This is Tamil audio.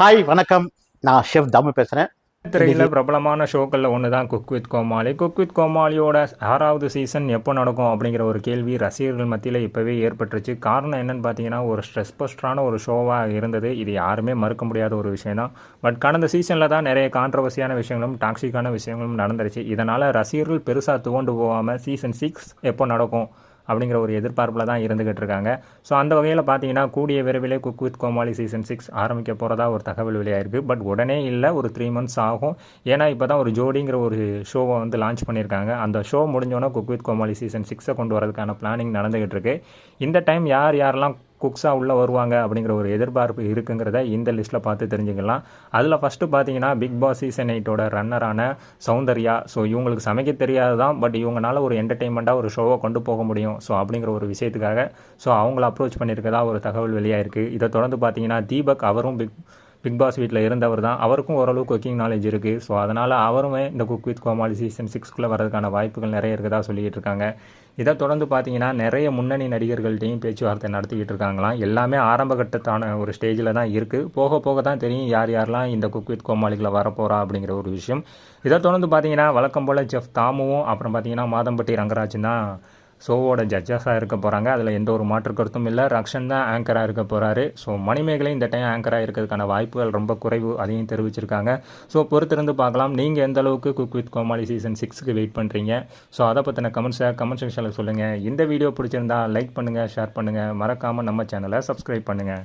ஹாய் வணக்கம். நான் ஷெஃப் தாமு பேசுகிறேன் திரையில் பிரபலமான ஷோக்களில் ஒன்று தான் cook with Comali. Cook with கோமாளியோட ஆறாவது சீசன் எப்போ நடக்கும் அப்படிங்கிற ஒரு கேள்வி ரசிகர்கள் மத்தியில் இப்போவே ஏற்பட்டுருச்சு. காரணம் என்னன்னு பார்த்தீங்கன்னா ஒரு ஸ்ட்ரெஸ் பஸ்டரான ஒரு ஷோவாக இருந்தது. இது யாருமே மறுக்க முடியாத ஒரு விஷயம் தான் பட் கடந்த சீசனில் தான் நிறைய கான்ட்ரவர்சியான விஷயங்களும் டாக்ஸிக்கான விஷயங்களும் நடந்துருச்சு. இதனால் ரசிகர்கள் பெருசாக துவண்டு போகாமல் சீசன் சிக்ஸ் எப்போ நடக்கும்? அப்படிங்கிற ஒரு எதிர்பார்ப்பில் தான் இருந்துகிட்டு இருக்காங்க. ஸோ அந்த வகையில் பார்த்தீங்கன்னா கூடிய விரைவிலே cook with Comali season six ஆரம்பிக்க போகிறதா ஒரு தகவல் வெளியாயிருக்கு. பட் உடனே இல்லை ஒரு த்ரீ மந்த்ஸ் ஆகும். ஏன்னா இப்போ தான் ஒரு ஜோடிங்கிற ஒரு ஷோவை வந்து லான்ச் பண்ணியிருக்காங்க. அந்த ஷோ முடிஞ்சோன்னா குக் வித் கோமாளி சீசன் சிக்ஸை கொண்டு வரதுக்கான பிளானிங் நடந்துகிட்டு இருக்கு. இந்த டைம் யார் யாரெல்லாம் குக்ஸாக உள்ளே வருவாங்க அப்படிங்கிற ஒரு எதிர்பார்ப்பு இருக்குங்கிறத இந்த லிஸ்ட்டில் பார்த்து தெரிஞ்சுக்கலாம். அதில் ஃபஸ்ட்டு பார்த்தீங்கன்னா பிக் பாஸ் சீசன் எயிட்டோட ரன்னரான சௌந்தர்யா. ஸோ இவங்களுக்கு சமைக்க தெரியாது தான் பட் இவங்களால ஒரு என்டர்டெயின்மெண்ட்டாக ஒரு ஷோவை கொண்டு போக முடியும். ஸோ அப்படிங்கிற ஒரு விஷயத்துக்காக. ஸோ அவங்கள அப்ரோச் பண்ணியிருக்கதா ஒரு தகவல் வெளியாயிருக்கு. இதை தொடர்ந்து பார்த்தீங்கன்னா தீபக் அவரும் பிக் பிக் பாஸ் வீட்டில் இருந்தவர் தான். அவருக்கும் ஓரளவு குக்கிங் நாலேஜ் இருக்குது ஸோ அதனால் அவருமே இந்த குக் வித் கோமாளி சீசன் சிக்ஸ்க்குள்ளே வரதுக்கான வாய்ப்புகள் நிறைய இருக்கதா சொல்லிகிட்டு இருக்காங்க. இதை தொடர்ந்து பார்த்தீங்கன்னா நிறைய முன்னணி நடிகர்கள்ட்டையும் பேச்சுவார்த்தை நடத்திக்கிட்டு இருக்காங்களாம். எல்லாமே ஆரம்ப கட்டத்தான ஒரு ஸ்டேஜில் தான் இருக்குது போக போக தான் தெரியும் யார் யாரெல்லாம் இந்த குக் வித் கோமாளிகளை வரப்போகிறா அப்படிங்கிற ஒரு விஷயம். இதை தொடர்ந்து பார்த்தீங்கன்னா வழக்கம் போல் செஃப் தாமுவும் அப்புறம் பார்த்தீங்கன்னா மாதம்பட்டி ரங்கராஜன் தான் ஷோவோட ஜட்ஜஸாக இருக்க போகிறாங்க அதில் எந்த ஒரு மாற்று கருத்தும் இல்லை. ரக்ஷன் தான் ஆங்கராக இருக்க போகிறாரு ஸோ மணிமேகலை இந்த டைம் ஆங்கராக இருக்கிறதுக்கான வாய்ப்புகள் ரொம்ப குறைவு அதையும் தெரிவிச்சிருக்காங்க. ஸோ பொறுத்திருந்து பார்க்கலாம். நீங்கள் எந்த அளவுக்கு குக் வித் கோமாளி சீசன் சிக்ஸுக்கு வெயிட் பண்ணுறீங்க ஸோ அதை பற்றின கமெண்ட்ஸை கமெண்ட் செக்ஷனில் சொல்லுங்கள் இந்த வீடியோ பிடிச்சிருந்தா லைக் பண்ணுங்கள் ஷேர் பண்ணுங்கள் மறக்காமல் நம்ம சேனலை சப்ஸ்கிரைப் பண்ணுங்கள்